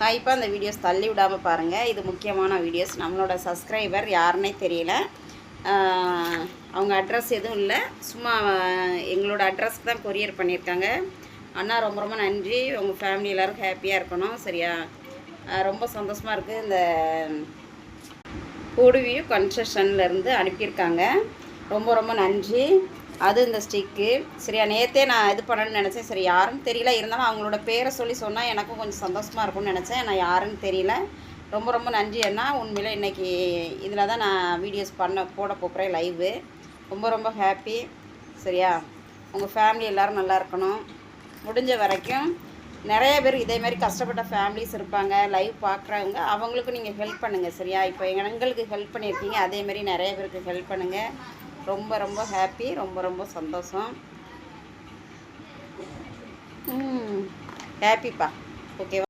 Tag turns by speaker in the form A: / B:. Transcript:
A: ஹைப்பாக அந்த வீடியோஸ் தள்ளி விடாமல் பாருங்கள் இது முக்கியமான வீடியோஸ். நம்மளோட சப்ஸ்கிரைபர் யாருன்னே தெரியல. அவங்க அட்ரஸ் எதுவும் இல்லை. சும்மா எங்களோட அட்ரஸ்க்கு தான் கொரியர் பண்ணியிருக்காங்க. அண்ணா ரொம்ப ரொம்ப நன்றி. உங்கள் ஃபேமிலி எல்லோரும் ஹாப்பியாக இருக்கணும். சரியா? ரொம்ப சந்தோஷமாக இருக்குது இந்த கூடுவியூ கன்ஸ்ட்ரக்ஷன்லேருந்து அனுப்பியிருக்காங்க. ரொம்ப ரொம்ப நன்றி. அது இந்த ஸ்டிக்கு. சரியா நேற்றே நான் இது பண்ணணும்னு நினச்சேன். சரி யாருன்னு தெரியல. இருந்தாலும் அவங்களோட பேரை சொல்லி சொன்னால் எனக்கும் கொஞ்சம் சந்தோஷமாக இருக்கும்னு நினச்சேன். நான் யாருன்னு தெரியல. ரொம்ப ரொம்ப நன்றி அண்ணா. உண்மையில் இன்றைக்கி இதில் தான் நான் வீடியோஸ் பண்ண போட போகிறேன் லைவு ரொம்ப ரொம்ப ஹாப்பி சரியா? உங்கள் ஃபேமிலி எல்லோரும் நல்லா இருக்கணும். முடிஞ்ச வரைக்கும் நிறைய பேர் இதேமாரி கஷ்டப்பட்ட ஃபேமிலிஸ் இருப்பாங்க. லைவ் பார்க்குறவங்க அவங்களுக்கும் நீங்கள் ஹெல்ப் பண்ணுங்கள் சரியா? இப்போ எங்களுக்கு ஹெல்ப் பண்ணியிருக்கீங்க. அதே மாதிரி நிறைய பேருக்கு ஹெல்ப் பண்ணுங்கள் ரொம்ப ரொம்ப ஹாப்பி ரொம்ப ரொம்ப சந்தோஷம். ஹாப்பிப்பா ஓகேவா